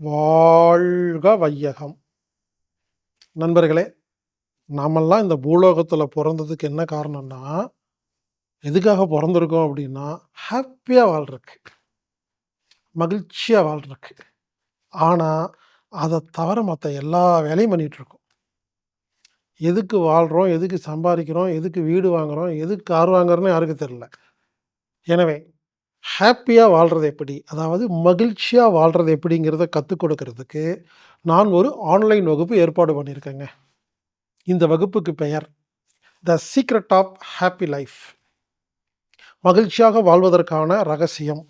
வாழ்க வையகம். நண்பர்களே நாமெல்லாம் இந்த பூலோகத்தில் பிறந்ததுக்கு என்ன காரணம்னா எதுக்காக பிறந்திருக்கோம் அப்படின்னா ஹாப்பியாக வாழ்றதுக்கு. மகிழ்ச்சியாக வாழ்றதுக்கு. ஆனால் அதை தவிர மற்ற எல்லா வேலையும் பண்ணிகிட்ருக்கோம். எதுக்கு வாழ்கிறோம் எதுக்கு சம்பாதிக்கிறோம் எதுக்கு வீடு வாங்குறோம் எதுக்கு கார் வாங்குறோன்னு யாருக்கு தெரில எனவே ஹாப்பியாக வாழ்கிறது எப்படி? அதாவது மகிழ்ச்சியாக வாழ்கிறது எப்படிங்கிறத கற்றுக் கொடுக்கறதுக்கு நான் ஒரு ஆன்லைன் வகுப்பு ஏற்பாடு பண்ணியிருக்கேங்க. இந்த வகுப்புக்கு பெயர் the secret of happy life மகிழ்ச்சியாக வாழ்வதற்கான ரகசியம்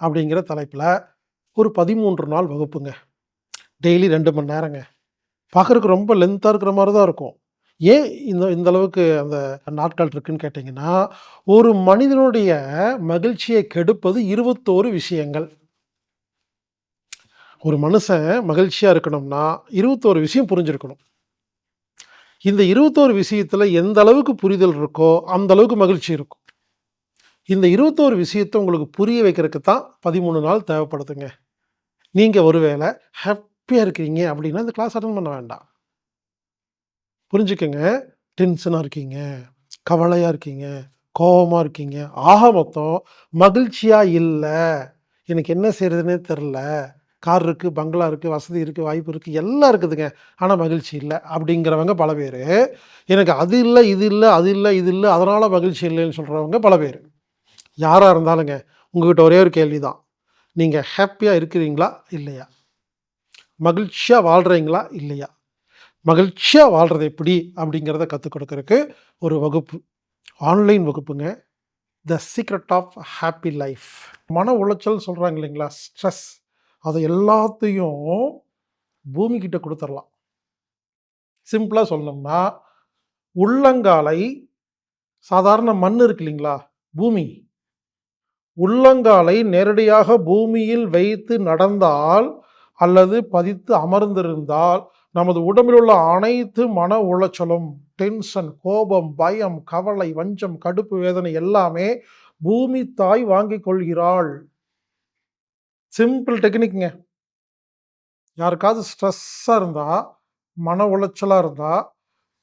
அப்படிங்கிற தலைப்பில் ஒரு பதிமூன்று நாள் வகுப்புங்க. டெய்லி ரெண்டு மணி நேரங்க. பார்க்குறதுக்கு ரொம்ப லென்த்தாக இருக்கிற மாதிரி தான் இருக்கும். ஏன் இந்த இந்த அளவுக்கு அந்த நாட்கள் இருக்குன்னு கேட்டிங்கன்னா ஒரு மனிதனுடைய மகிழ்ச்சியை கெடுப்பது இருபத்தோரு விஷயங்கள். ஒரு மனுஷன் மகிழ்ச்சியாக இருக்கணும்னா இருபத்தோரு விஷயம் புரிஞ்சிருக்கணும். இந்த இருபத்தோரு விஷயத்தில் எந்த அளவுக்கு புரிதல் இருக்கோ அந்த அளவுக்கு மகிழ்ச்சி இருக்கும். இந்த இருபத்தோரு விஷயத்தை உங்களுக்கு புரிய வைக்கிறதுக்கு தான் பதிமூணு நாள் தேவைப்படுதுங்க. நீங்கள் ஒருவேளை ஹாப்பியாக இருக்கிறீங்க அப்படின்னா இந்த கிளாஸ் அட்டன் பண்ண வேண்டாம். புரிஞ்சுக்கங்க. டென்ஷனாக இருக்கீங்க கவலையாக இருக்கீங்க கோபமாக இருக்கீங்க. ஆக மொத்தம் மகிழ்ச்சியாக இல்லை. எனக்கு என்ன செய்கிறதுனே தெரில. கார் இருக்குது பங்களா இருக்குது வசதி இருக்குது வாய்ப்பு இருக்குது எல்லாம் இருக்குதுங்க. ஆனால் மகிழ்ச்சி இல்லை அப்படிங்கிறவங்க பல பேர். எனக்கு அது இல்லை இது இல்லை அது இல்லை இது இல்லை அதனால் மகிழ்ச்சி இல்லைன்னு சொல்கிறவங்க பல பேர். யாராக இருந்தாலுங்க உங்ககிட்ட ஒரே ஒரு கேள்வி தான் நீங்கள் ஹாப்பியாக இருக்கிறீங்களா இல்லையா? மகிழ்ச்சியாக வாழ்கிறீங்களா இல்லையா? மகிழ்ச்சியாக வாழ்கிறது எப்படி அப்படிங்கிறத கற்றுக் கொடுக்கறதுக்கு ஒரு வகுப்பு. Online வகுப்புங்க. The secret of happy life மன உளைச்சல் சொல்கிறாங்க இல்லைங்களா? ஸ்ட்ரெஸ் அதை எல்லாத்தையும் பூமிக்கிட்ட கொடுத்துடலாம் சிம்பிளாக சொல்லணும்னா உள்ளங்காலை சாதாரண மண் இருக்கு இல்லைங்களா? பூமி. உள்ளங்காலை நேரடியாக பூமியில் வைத்து நடந்தால் அல்லது பதித்து அமர்ந்திருந்தால் நமது உடம்பில் உள்ள அனைத்து மன உளைச்சலும் டென்ஷன் கோபம் பயம் கவலை வஞ்சம் கடுப்பு வேதனை எல்லாமே பூமி தாய் வாங்கிக் கொள்கிறாள். சிம்பிள் டெக்னிக்ங்க யாருக்காவது ஸ்ட்ரெஸ்ஸாக இருந்தால் மன உளைச்சலாக இருந்தால்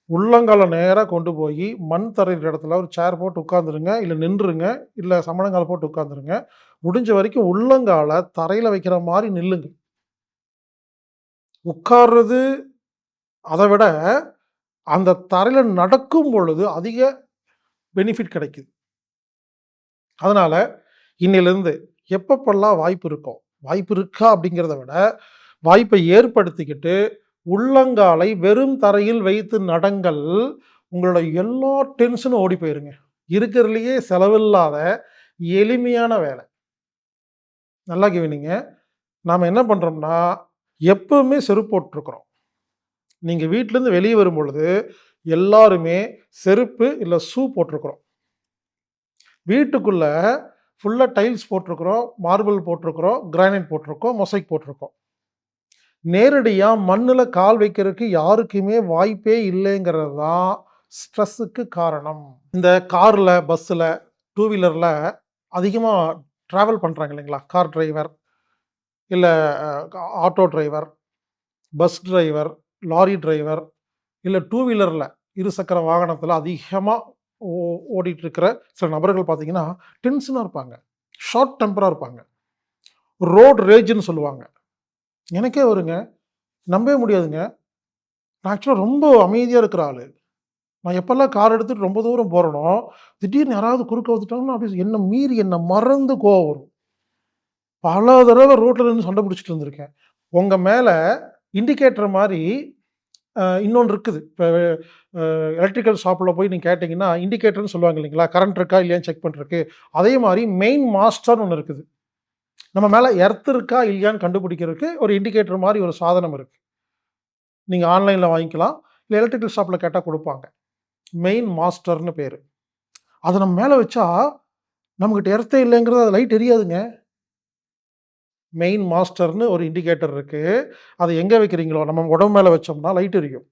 உள்ளங்கால நேராக கொண்டு போய் மண் தரையிற இடத்துல ஒரு சேர் போட்டு உட்காந்துருங்க இல்லை நின்றுருங்க இல்லை சமணங்கால போட்டு உட்காந்துருங்க முடிஞ்ச வரைக்கும் உள்ளங்கால தரையில் வைக்கிற மாதிரி நில்லுங்க. உட்கார்றது அதை விட அந்த தரையில் நடக்கும் பொழுது அதிக பெனிஃபிட் கிடைக்குது. அதனால் இன்னிலிருந்து எப்பப்பெல்லாம் வாய்ப்பு இருக்கோ வாய்ப்பு இருக்கா அப்படிங்கிறத விட வாய்ப்பை ஏற்படுத்திக்கிட்டு உள்ளங்காலை வெறும் தரையில் வைத்து நடங்கள் உங்களோட எல்லா டென்ஷனும் ஓடி போயிருங்க. இருக்கிறதுலையே செலவில்லாத எளிமையான வேலை. நல்லா கவனிங்க. நாம் என்ன பண்ணுறோம்னா எப்பவுமே செருப்பு போட்டிருக்கிறோம். நீங்கள் வீட்டிலேருந்து வெளியே வரும் பொழுது எல்லாருமே செருப்பு இல்லை ஷூ போட்டிருக்கிறோம். வீட்டுக்குள்ளே ஃபுல்லாக டைல்ஸ் போட்டிருக்கிறோம் மார்பிள் போட்டிருக்கிறோம் கிரானைட் போட்டிருக்கோம் மொசைக் போட்டிருக்கோம். நேரடியாக மண்ணில் கால் வைக்கிறதுக்கு யாருக்குமே வாய்ப்பே இல்லைங்கிறது தான் ஸ்ட்ரெஸ்ஸுக்கு காரணம். இந்த காரில் பஸ்ஸில் டூ வீலரில் அதிகமாக ட்ராவல் பண்ணுறாங்க இல்லைங்களா? கார் டிரைவர் இல்லை auto driver bus driver lorry driver இல்லை டூ வீலரில் இருசக்கர வாகனத்தில் அதிகமாக ஓ ஓடிட்டு இருக்கிற சில நபர்கள் பார்த்தீங்கன்னா டென்ஷனாக இருப்பாங்க. ஷார்ட் டெம்பராக இருப்பாங்க. ரோட் ரேஜ்னு சொல்லுவாங்க. எனக்கே வருங்க. நம்பவே முடியாதுங்க. நான் ஆக்சுவலாக ரொம்ப அமைதியாக இருக்கிற ஆள். நான் எப்போல்லாம் கார் எடுத்துகிட்டு ரொம்ப தூரம் போகிறனோ திடீர்னு யாராவது குறுக்க வந்துட்டாங்கன்னா அப்படி என்னை மீறி என்னை மறந்து கோவம் வரும். பல தடவை ரோட்டில் நின்று சண்டை பிடிச்சிட்டு இருந்திருக்கேன். உங்கள் மேலே இண்டிகேட்டர் மாதிரி இன்னொன்று இருக்குது. இப்போ எலக்ட்ரிக்கல் ஷாப்பில் போய் நீங்கள் கேட்டிங்கன்னா இண்டிகேட்டர்னு சொல்லுவாங்க இல்லைங்களா? கரண்ட் இருக்கா இல்லையான்னு செக் பண்ணுறதுக்கு அதே மாதிரி மெயின் மாஸ்டர்னு ஒன்று இருக்குது. நம்ம மேலே எர்த் இருக்கா இல்லையான்னு கண்டுபிடிக்கிறதுக்கு ஒரு இண்டிகேட்டர் மாதிரி ஒரு சாதனம் இருக்குது நீங்கள் ஆன்லைனில் வாங்கிக்கலாம். இல்லை எலக்ட்ரிக்கல் ஷாப்பில் கேட்டால் கொடுப்பாங்க. மெயின் மாஸ்டர்னு பேர். அதை நம்ம மேலே வச்சா நம்மக்கிட்ட எர்த்தே இல்லைங்கிறது அது லைட் எரியாதுங்க. மெயின் மாஸ்டர்னு ஒரு இண்டிகேட்டர் இருக்குது அதை எங்கே வைக்கிறீங்களோ நம்ம உடம்பு மேலே வச்சோம்னா லைட் எரியும்.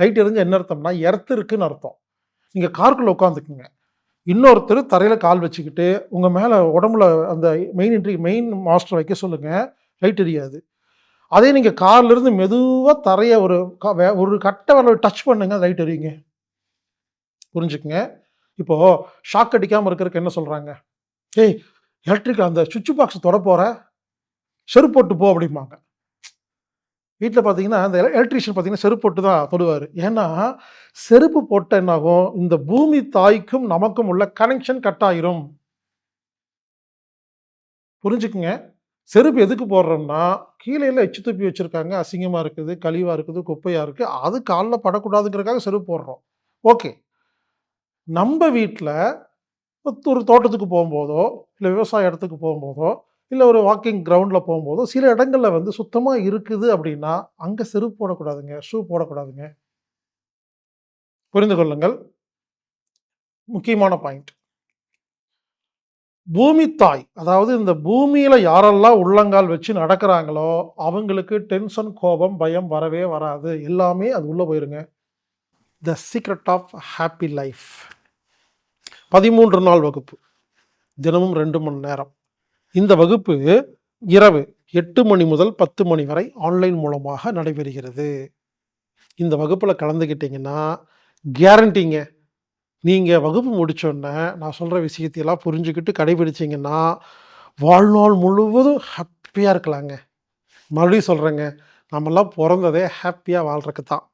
லைட் எரிஞ்சு என்ன அர்த்தம்னா எர்த்து இருக்குன்னு அர்த்தம். நீங்கள் காருக்குள்ளே உட்காந்துக்குங்க இன்னொருத்தர் தரையில் கால் வச்சுக்கிட்டு உங்கள் மேலே உடம்புல அந்த மெயின் இன்ட்ரி மெயின் மாஸ்டர் வைக்க சொல்லுங்கள் லைட் எரியாது. அதே நீங்கள் கார்லேருந்து மெதுவாக தரையை ஒரு க வே ஒரு கட்டை வரல டச் பண்ணுங்க லைட் எரியுங்க. புரிஞ்சுக்குங்க? இப்போது ஷாக் அடிக்காமல் இருக்கிறதுக்கு என்ன சொல்கிறாங்க "ஏய் எலக்ட்ரிக் அந்த சுவிட்ச் பாக்ஸ் தொட போகிற செருப்பு போட்டு போ" அப்படிம்பாங்க. வீட்டில் பார்த்தீங்கன்னா, அந்த எலக்ட்ரிஷியன் எலக்ட்ரீஷியன் பார்த்தீங்கன்னா, செருப்பு போட்டு தான் தொடுவார் ஏன்னா, செருப்பு போட்ட என்னாகும்? இந்த பூமி தாய்க்கும் நமக்கும் உள்ள கனெக்ஷன் கட் ஆயிரும். புரிஞ்சுக்குங்க. செருப்பு எதுக்கு போடுறோம்னா, கீழ எச்சு துப்பி வச்சுருக்காங்க அசிங்கமாக இருக்குது, கழிவாக இருக்குது, குப்பையாக இருக்குது அது காலில் படக்கூடாதுங்கிறதுக்காக செருப்பு போடுறோம். ஓகே. நம்ம வீட்டில் ஒரு தோட்டத்துக்கு போகும்போதோ இல்லை விவசாய இடத்துக்கு போகும்போதோ இல்லை ஒரு வாக்கிங் கிரவுண்டில் போகும்போதோ சில இடங்களில் வந்து சுத்தமாக இருக்குது அப்படின்னா, அங்கே செருப்பு போடக்கூடாதுங்க. ஷூ போடக்கூடாதுங்க. புரிந்து கொள்ளுங்கள். முக்கியமான பாயிண்ட். பூமி தாய், அதாவது இந்த பூமியில் யாரெல்லாம் உள்ளங்கால் வச்சு நடக்கிறாங்களோ, அவங்களுக்கு டென்ஷன், கோபம், பயம் வரவே வராது. எல்லாமே அது உள்ளே போயிருங்க. The secret of happy life. 13 நாள் வகுப்பு. தினமும் ரெண்டு மணி நேரம். இந்த வகுப்பு இரவு எட்டு மணி முதல் 10 மணி வரை ஆன்லைன் மூலமாக நடைபெறுகிறது. இந்த வகுப்பில் கலந்துக்கிட்டீங்கன்னா, கேரண்டிங்க. நீங்கள் வகுப்பு முடித்தோடனே நான் சொல்கிற விஷயத்தையெல்லாம் புரிஞ்சுக்கிட்டு கடைபிடிச்சிங்கன்னா வாழ்நாள் முழுவதும் ஹாப்பியாக இருக்கலாங்க. மறுபடியும் சொல்கிறேங்க நம்மெல்லாம் பிறந்ததே ஹாப்பியாக வாழ்கிறதுக்கு தான்.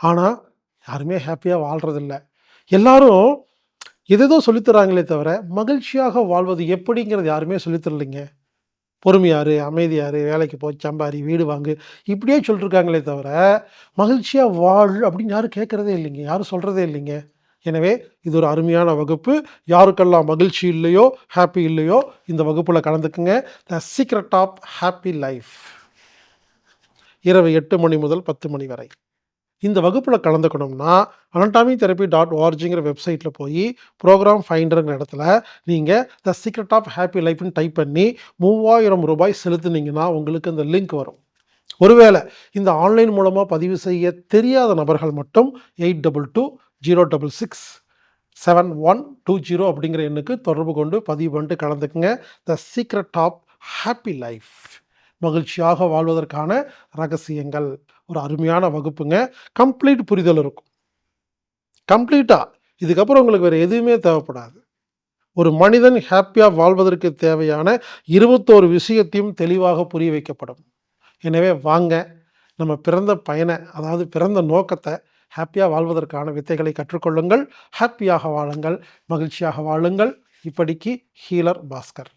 ஆனால் யாருமே ஹாப்பியாக வாழ்கிறதில்ல எல்லாரும் எதேதோ சொல்லித்தராங்களே தவிர, மகிழ்ச்சியாக வாழ்வது எப்படிங்கிறது யாருமே சொல்லித்தரலைங்க தரலைங்க. அமைதியாரு வேலைக்கு போ, சம்பாரி, வீடு வாங்கு, இப்படியே சொல்லிருக்காங்களே தவிர, மகிழ்ச்சியாக வாழ் அப்படின்னு யாரும் கேட்குறதே இல்லைங்க. யாரும் சொல்கிறதே இல்லைங்க. எனவே, இது ஒரு அருமையான வகுப்பு. யாருக்கெல்லாம் மகிழ்ச்சி இல்லையோ, ஹாப்பி இல்லையோ, இந்த வகுப்பில் கலந்துக்குங்க. The secret of happy life. இரவு எட்டு மணி முதல் 10 மணி வரை. இந்த வகுப்பில் கலந்துக்கணும்னா, அனட்டாமி தெரப்பி டாட் ஓஆர்ஜிங்கிற வெப்சைட்டில் போய் ப்ரோக்ராம் ஃபைண்டருங்கிற இடத்துல, நீங்கள் த சீக்ரெட் ஆஃப் ஹாப்பி லைஃப்னு டைப் பண்ணி, மூவாயிரம் ரூபாய் செலுத்துனீங்கன்னா, உங்களுக்கு அந்த லிங்க் வரும். ஒருவேளை இந்த ஆன்லைன் மூலமாக பதிவு செய்ய தெரியாத நபர்கள் மட்டும் 8220667120 அப்படிங்கிற எண்ணுக்கு தொடர்பு கொண்டு பதிவு பண்ணிட்டு கலந்துக்குங்க. The secret of happy life. மகிழ்ச்சியாக வாழ்வதற்கான ரகசியங்கள். ஒரு அருமையான வகுப்புங்க. கம்ப்ளீட் புரிதல் இருக்கும். கம்ப்ளீட்டாக இதுக்கப்புறம் உங்களுக்கு வேறு எதுவுமே தேவைப்படாது. ஒரு மனிதன் ஹாப்பியாக வாழ்வதற்கு தேவையான 21 விஷயத்தையும் தெளிவாக புரிய வைக்கப்படும். எனவே வாங்க, நம்ம பிறந்த பயனை அதாவது பிறந்த நோக்கத்தை ஹாப்பியாக வாழ்வதற்கான வித்தைகளை கற்றுக்கொள்ளுங்கள். ஹாப்பியாக வாழுங்கள், மகிழ்ச்சியாக வாழுங்கள். இப்படிக்கு ஹீலர் பாஸ்கர்.